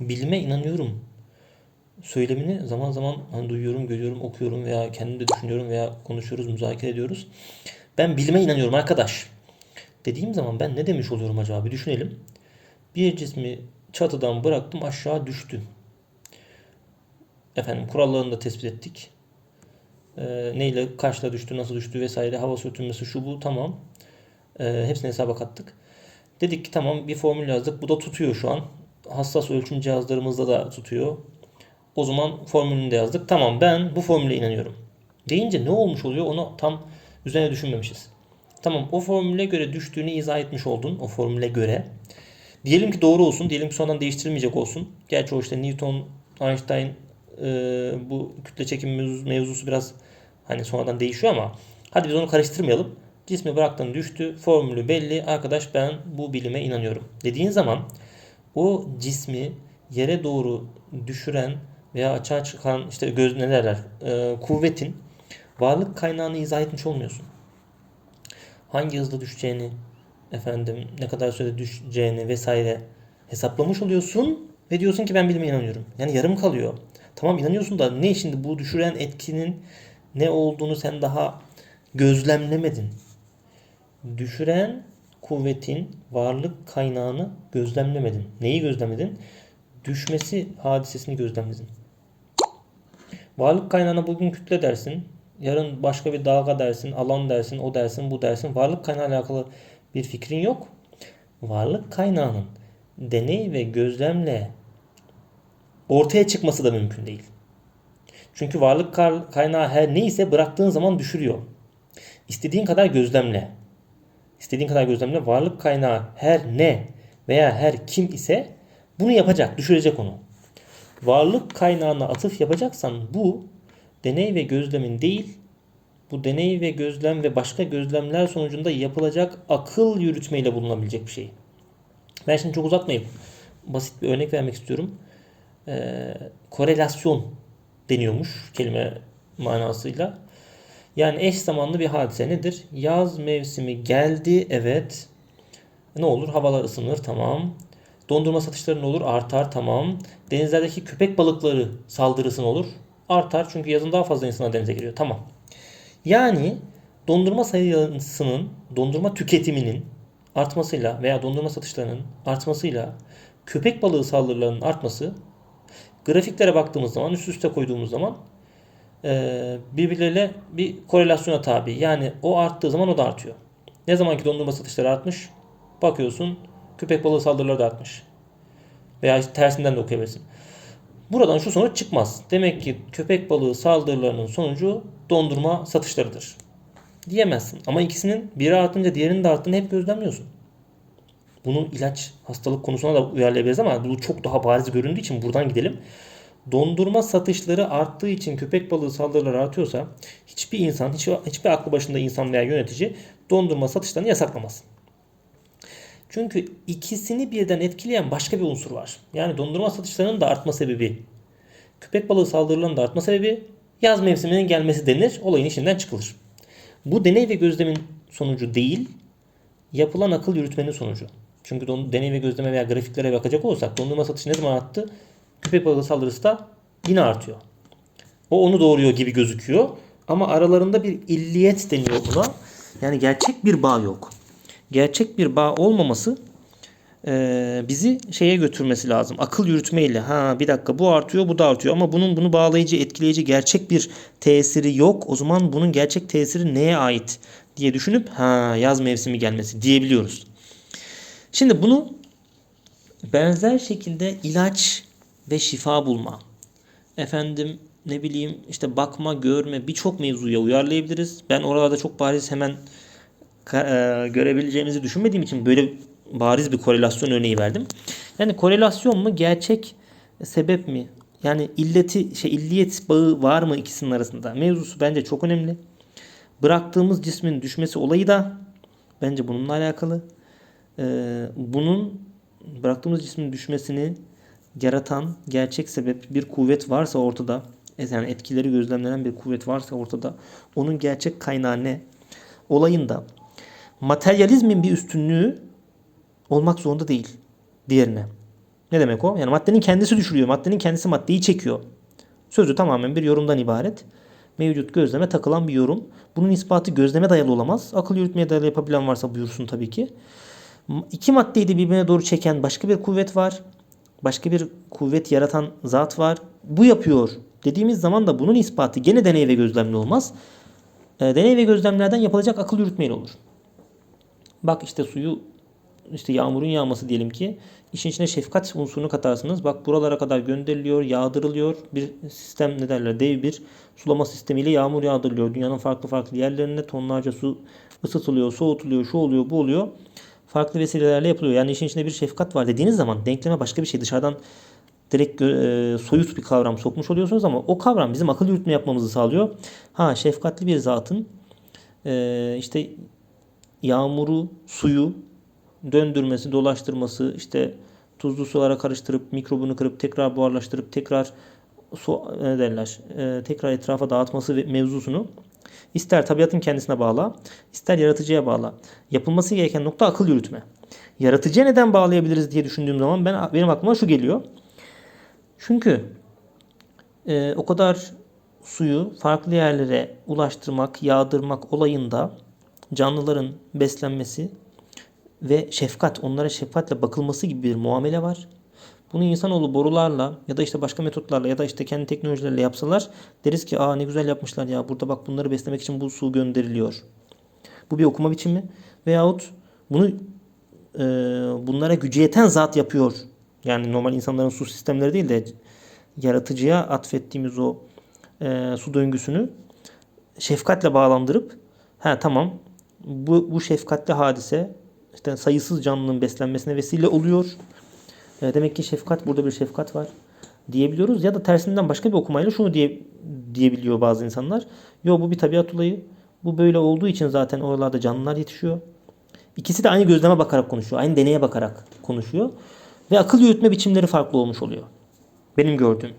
bilime inanıyorum söylemini zaman zaman hani duyuyorum, görüyorum, okuyorum veya kendim de düşünüyorum veya konuşuyoruz, müzakere ediyoruz. Ben bilime inanıyorum arkadaş. Dediğim zaman ben ne demiş oluyorum acaba? Bir düşünelim. Bir cismi çatıdan bıraktım aşağı düştü. Efendim kurallarını da tespit ettik. Ee, neyle kaçla düştü, nasıl düştü vesaire, hava sürtünmesi şu bu tamam. Ee, hepsini hesaba kattık. Dedik ki tamam bir formül yazdık. Bu da tutuyor şu an. Hassas ölçüm cihazlarımızda da tutuyor. O zaman formülünü de yazdık. Tamam ben bu formüle inanıyorum. Deyince ne olmuş oluyor onu tam üzerine düşünmemişiz. Tamam o formüle göre düştüğünü izah etmiş oldun. O formüle göre. Diyelim ki doğru olsun. Diyelim ki sonradan değiştirilmeyecek olsun. Gerçi o işte Newton, Einstein e, bu kütle çekim mevzusu, mevzusu biraz hani sonradan değişiyor ama hadi biz onu karıştırmayalım. Cismi bıraktın düştü. Formülü belli. Arkadaş ben bu bilime inanıyorum. Dediğin zaman o cismi yere doğru düşüren veya açığa çıkan işte göz ne derler e, kuvvetin varlık kaynağını izah etmiş olmuyorsun. Hangi hızla düşeceğini efendim ne kadar sürede düşeceğini vesaire hesaplamış oluyorsun ve diyorsun ki ben bilime inanıyorum. Yani yarım kalıyor. Tamam inanıyorsun da ne şimdi bu düşüren etkinin ne olduğunu sen daha gözlemlemedin. Düşüren kuvvetin varlık kaynağını gözlemlemedin. Neyi gözlemledin? Düşmesi hadisesini gözlemledin. Varlık kaynağına bugün kütle dersin. Yarın başka bir dalga dersin, alan dersin, o dersin, bu dersin. Varlık kaynağı alakalı bir fikrin yok. Varlık kaynağının deney ve gözlemle ortaya çıkması da mümkün değil. Çünkü varlık kaynağı her neyse bıraktığın zaman düşürüyor. İstediğin kadar gözlemle. İstediğin kadar gözlemle varlık kaynağı her ne veya her kim ise bunu yapacak, düşürecek onu. Varlık kaynağına atıf yapacaksan bu deney ve gözlemin değil, bu deney ve gözlem ve başka gözlemler sonucunda yapılacak akıl yürütmeyle bulunabilecek bir şey. Ben şimdi çok uzatmayıp basit bir örnek vermek istiyorum. Ee, korelasyon deniyormuş kelime manasıyla. Yani eş zamanlı bir hadise nedir? Yaz mevsimi geldi evet. Ne olur? Havalar ısınır tamam. Dondurma satışları ne olur? Artar tamam. Denizlerdeki köpek balıkları saldırısı ne olur? Artar çünkü yazın daha fazla insanlar denize giriyor. Tamam. Yani dondurma sayısının, dondurma tüketiminin artmasıyla veya dondurma satışlarının artmasıyla köpek balığı saldırılarının artması grafiklere baktığımız zaman üst üste koyduğumuz zaman birbirleriyle bir korelasyona tabi. Yani o arttığı zaman o da artıyor. Ne zaman ki dondurma satışları artmış bakıyorsun köpek balığı saldırıları da artmış. Veya işte tersinden de okuyabilirsin. Buradan şu sonuç çıkmaz. Demek ki köpek balığı saldırılarının sonucu dondurma satışlarıdır. Diyemezsin. Ama ikisinin biri artınca diğerinin de arttığını hep gözlemliyorsun. Bunu ilaç hastalık konusuna da uyarlayabiliriz ama bu çok daha bariz göründüğü için buradan gidelim. Dondurma satışları arttığı için köpek balığı saldırıları artıyorsa hiçbir insan, hiç, hiçbir aklı başında insan veya yönetici dondurma satışlarını yasaklamaz. Çünkü ikisini birden etkileyen başka bir unsur var. Yani dondurma satışlarının da artma sebebi, köpek balığı saldırılarının da artma sebebi yaz mevsiminin gelmesi denir. Olayın içinden çıkılır. Bu deney ve gözlemin sonucu değil, yapılan akıl yürütmenin sonucu. Çünkü deney ve gözleme veya grafiklere bakacak olursak dondurma satışı ne zaman arttı? Köpek balığı saldırısı da yine artıyor. O onu doğuruyor gibi gözüküyor. Ama aralarında bir illiyet deniyor buna. Yani gerçek bir bağ yok gerçek bir bağ olmaması e, bizi şeye götürmesi lazım. Akıl yürütmeyle ha bir dakika bu artıyor bu da artıyor ama bunun bunu bağlayıcı etkileyici gerçek bir tesiri yok. O zaman bunun gerçek tesiri neye ait diye düşünüp ha yaz mevsimi gelmesi diyebiliyoruz. Şimdi bunu benzer şekilde ilaç ve şifa bulma. Efendim ne bileyim işte bakma, görme birçok mevzuya uyarlayabiliriz. Ben oralarda çok bariz hemen e, görebileceğimizi düşünmediğim için böyle bariz bir korelasyon örneği verdim. Yani korelasyon mu gerçek sebep mi? Yani illeti şey illiyet bağı var mı ikisinin arasında? Mevzusu bence çok önemli. Bıraktığımız cismin düşmesi olayı da bence bununla alakalı. Ee, bunun bıraktığımız cismin düşmesini yaratan gerçek sebep bir kuvvet varsa ortada yani etkileri gözlemlenen bir kuvvet varsa ortada onun gerçek kaynağı ne? Olayın da materyalizmin bir üstünlüğü olmak zorunda değil diğerine. Ne demek o? Yani maddenin kendisi düşürüyor. Maddenin kendisi maddeyi çekiyor. Sözü tamamen bir yorumdan ibaret. Mevcut gözleme takılan bir yorum. Bunun ispatı gözleme dayalı olamaz. Akıl yürütmeye dayalı yapabilen varsa buyursun tabii ki. İki maddeyi de birbirine doğru çeken başka bir kuvvet var. Başka bir kuvvet yaratan zat var. Bu yapıyor dediğimiz zaman da bunun ispatı gene deney ve gözlemle olmaz. E, deney ve gözlemlerden yapılacak akıl yürütmeyle olur. Bak işte suyu işte yağmurun yağması diyelim ki işin içine şefkat unsurunu katarsınız. Bak buralara kadar gönderiliyor, yağdırılıyor. Bir sistem ne derler dev bir sulama sistemiyle yağmur yağdırılıyor. Dünyanın farklı farklı yerlerine tonlarca su ısıtılıyor, soğutuluyor, şu oluyor, bu oluyor. Farklı vesilelerle yapılıyor. Yani işin içinde bir şefkat var dediğiniz zaman denkleme başka bir şey dışarıdan direkt e, soyut bir kavram sokmuş oluyorsunuz ama o kavram bizim akıl yürütme yapmamızı sağlıyor. Ha şefkatli bir zatın e, işte yağmuru, suyu döndürmesi, dolaştırması, işte tuzlu sulara karıştırıp mikrobunu kırıp tekrar buharlaştırıp tekrar su ne derler, e, tekrar etrafa dağıtması ve mevzusunu ister tabiatın kendisine bağla, ister yaratıcıya bağla. Yapılması gereken nokta akıl yürütme. Yaratıcıya neden bağlayabiliriz diye düşündüğüm zaman ben benim aklıma şu geliyor. Çünkü e, o kadar suyu farklı yerlere ulaştırmak, yağdırmak olayında canlıların beslenmesi ve şefkat, onlara şefkatle bakılması gibi bir muamele var. Bunu insanoğlu borularla ya da işte başka metotlarla ya da işte kendi teknolojilerle yapsalar deriz ki aa ne güzel yapmışlar ya burada bak bunları beslemek için bu su gönderiliyor. Bu bir okuma biçimi veyahut bunu e, bunlara gücü yeten zat yapıyor. Yani normal insanların su sistemleri değil de yaratıcıya atfettiğimiz o e, su döngüsünü şefkatle bağlandırıp ha tamam bu, bu şefkatli hadise işte sayısız canlının beslenmesine vesile oluyor. E, demek ki şefkat burada bir şefkat var diyebiliyoruz ya da tersinden başka bir okumayla şunu diye diyebiliyor bazı insanlar. Yo bu bir tabiat olayı. Bu böyle olduğu için zaten oralarda canlılar yetişiyor. İkisi de aynı gözleme bakarak konuşuyor. Aynı deneye bakarak konuşuyor. Ve akıl yürütme biçimleri farklı olmuş oluyor. Benim gördüğüm.